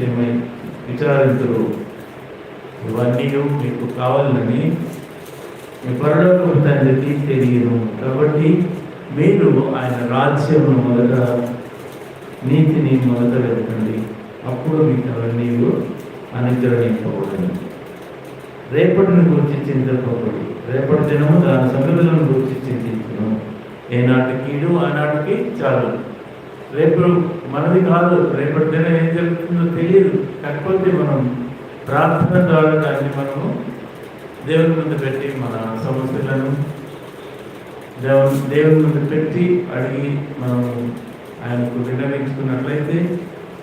ఏమై విచారించరు ఇవన్నీ మీకు కావాలని మీ పరలోకపు తండ్రికి తెలియను కాబట్టి మీరు ఆయన రాజ్యమును మొదట నీతిని మొదట పెట్టండి అప్పుడు మీకు అవన్నీ అనుగ్రహింపబడును. రేపటిని గురించి చింతకపోకూడదు రేపటి దినము దాని సంగతులను గురించి చింతించను. ఏనాటి కీడు ఆనాటికి చాలు. రేపు మనది కాదు. రేపటి దినం ఏం జరుగుతుందో తెలియదు. కాకపోతే మనం ప్రార్థన ద్వారా దాన్ని మనము దేవుని ముందు పెట్టి మన సమస్యలను దేవుని దేవుని ముందు పెట్టి అడిగి మనం ఆయనకు విన్నవించుకున్నట్లయితే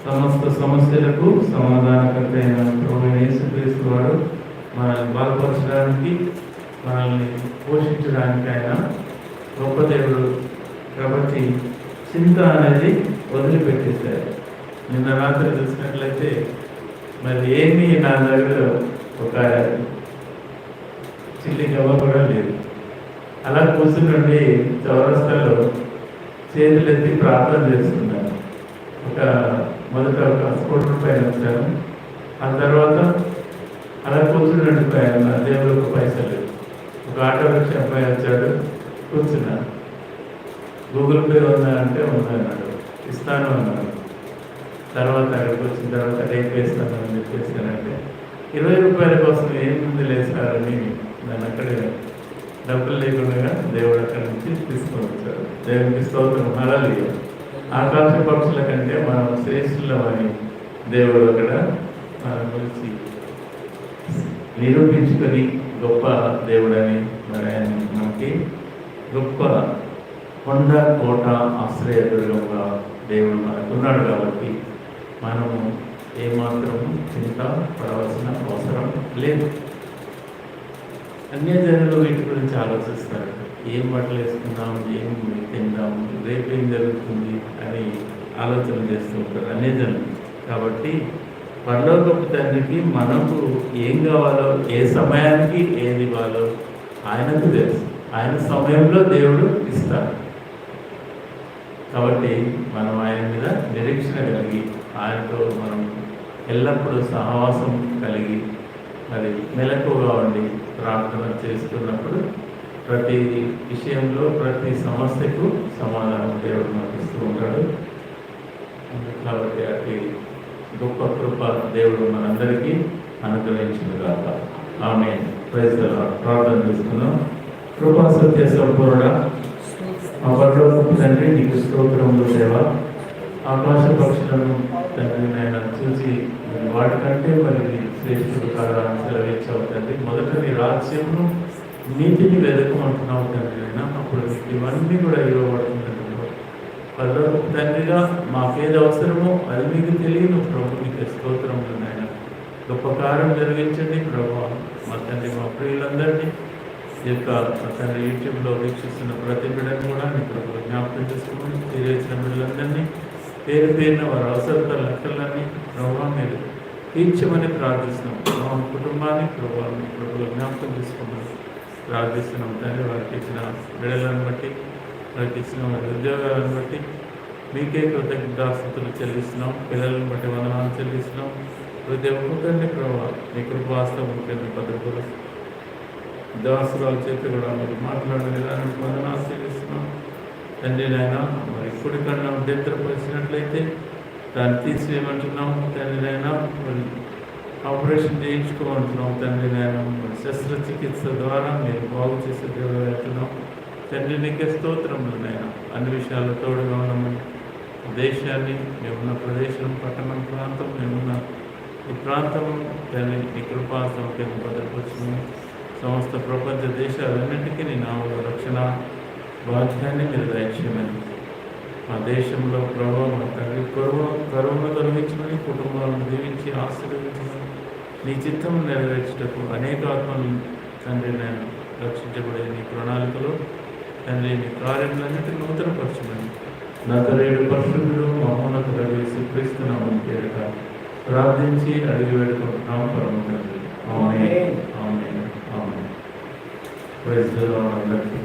సమస్త సమస్యలకు సమాధానకర్త అయిన ప్రభు యేసుక్రీస్తు వాడు మనల్ని బాగుపరచడానికి మనల్ని పోషించడానికి ఆయన గొప్ప దేవుడు కాబట్టి చింత అనేది వదిలిపెట్టేశారు. నిన్న రాత్రి చూసినట్లయితే మరి ఏమీ నా దగ్గర ఒక చిల్లి గవ్వ కూడా లేదు. అలా కూర్చుండి చౌరస్తాలో చేతులు ఎత్తి ప్రార్థన చేస్తున్నాను ఒక మొదట ఒక స్కూటర్ రూపాయలు వచ్చాను. ఆ తర్వాత అలా కూర్చున్నట్టు నా దేవుడు ఒక పైసలు ఒక ఆటో రిక్షా అబ్బాయి వచ్చాడు కూర్చున్నాను. గూగుల్ పే ఉందా అంటే ఉందన్నాడు ఇస్తాను అన్నాడు తర్వాత అక్కడికి వచ్చిన తర్వాత రేపు వేస్తాను అని చెప్పేసానంటే ఇరవై రూపాయల కోసం ఏం ముందు లేసారని నన్ను అక్కడే డబ్బులు లేకుండా దేవుడు అక్కడి నుంచి తీసుకొని వచ్చాడు దేవునికి స్తోత్రం. హరాలి ఆకాశ పక్షుల కంటే మనం శ్రేష్ఠులమని దేవుడు అక్కడ మన గురించి నిరూపించుకొని గొప్ప దేవుడని మరి ఆయన మనకి గొప్ప కొండ కోట ఆశ్రయదుర్గంగా దేవుడు మనకున్నాడు కాబట్టి మనము ఏమాత్రం చింత పడవలసిన అవసరం లేదు. అన్యజనులు వీటి గురించి ఆలోచిస్తారు. ఏం బట్టలు వేసుకుందాం ఏం తిందాం రేపు ఏం జరుగుతుంది అని ఆలోచన చేస్తూ ఉంటారు అన్య జనులు కాబట్టి పరలోకపు తండ్రికి మనకు ఏం కావాలో ఏ సమయానికి ఏది ఇవ్వాలో ఆయనకు తెలుసు. ఆయన సమయంలో దేవుడు ఇస్తాడు. కాబట్టి మనం ఆయన మీద నిరీక్షణ కలిగి ఆయనతో మనం ఎల్లప్పుడూ సహవాసం కలిగి మరి మెలకువగా ఉండి ప్రార్థన చేస్తున్నప్పుడు ప్రతి విషయంలో ప్రతి సమస్యకు సమాధానం దేవుడు మనకు ఇస్తూ ఉంటాడు. కాబట్టి అటు గొప్ప కృప దేవుడు మనందరికీ అనుగ్రహించిన కాక ఆమె ప్రజల ప్రార్థన చేస్తున్నాం కృపా సత్య సంపూర్ణ మా తండ్రి నీకు స్తోత్రములు దేవ. ఆకాశ పక్షులను తండ్రి నేను చూసి వాటికంటే మరి శ్రేష్ఠుడు కాదా సెలవిచ్చావు తండ్రి. మొదట నీ రాజ్యమును నీటిని వెదకమంటున్నావు తండ్రి అయినా అప్పుడు నీకు ఇవన్నీ కూడా ఇవ్వబడుతుంది పరలోకపు తండ్రిగా మాకేది అవసరమో అది మీకు తెలియను ప్రభు నీకు స్తోత్రములు నాయన. గొప్ప కార్యం జరిగించండి ప్రభు. మా తండ్రి మా ప్రియులందరినీ ఈ యొక్క తండ్రి యూట్యూబ్లో వీక్షిస్తున్న ప్రతి బిడ్డను కూడా నీ ప్రభు జ్ఞాపకం చేసుకుని తీరేసిన బిడ్డలందరినీ పేరు పేరిన వారి అవసరత లెక్కలన్నీ ప్రభావం మీరు తీర్చమని ప్రార్థిస్తున్నాం. మా కుటుంబాన్ని ప్రభావం ప్రభులు జ్ఞాపకం చేసుకున్నాం. ప్రార్థిస్తున్నాం తండ్రి వారికి ఇచ్చిన బిడ్డలను బట్టి వారికి ఇచ్చిన వారి ఉద్యోగాలను బట్టి మీకే కృతజ్ఞతాస్తుతులు చెల్లిస్తున్నాం. పిల్లలను బట్టి వందనాలు చెల్లిస్తున్నాం. ప్రతి ఒక్కరిని ప్రభావ మీ కృపాస్తం ముఖ్యంగా పద్ధతులు దాసురాలు చెప్పి కూడా మీరు మాట్లాడిన విధానానికి వందనాలు ఆశ్రయిస్తున్నాం తండ్రి నాయన మరి కుడి కన్నా నిద్రపరిచినట్లయితే దాన్ని తీసివేయమంటున్నాం తండ్రి నాయన. మరి ఆపరేషన్ చేయించుకోమంటున్నాం తండ్రి నాయన. మరి శస్త్రచికిత్స ద్వారా మీరు బాగు చేసే దేవుడు వెళ్తున్నాం తండ్రి నీకే స్తోత్రములు నాయన. అన్ని విషయాల్లో తోడుగా ఉన్నామని దేశాన్ని మేమున్న ప్రదేశం పట్టణం ప్రాంతం మేమున్న ఈ ప్రాంతం తండ్రి నీ కృపాసం కింద సమస్త ప్రపంచ దేశాలన్నింటికీ నీ నామలో రక్షణ బాధ్యాన్ని మీరు దయచేయమని. మా దేశంలో ప్రభావ మా తండ్రి కరువు కరువును తొలగించమని కుటుంబాలను దీవించి ఆశీర్వదించమని నీ చిత్తం నెరవేర్చుటకు అనేక ఆత్మలు తండ్రి నేను రక్షించబడే నీ ప్రణాళికలో తండ్రి నీ కార్యములన్నిటిని నూతనపరచమని. నా పరిశుద్ధుడు మహోన్నత వేసి క్రీస్తున్నామని పేరిట ప్రార్థించి అడిగి వేడుకుంటున్నాం పరమ తండ్రి ఆమేన్. అందరికీ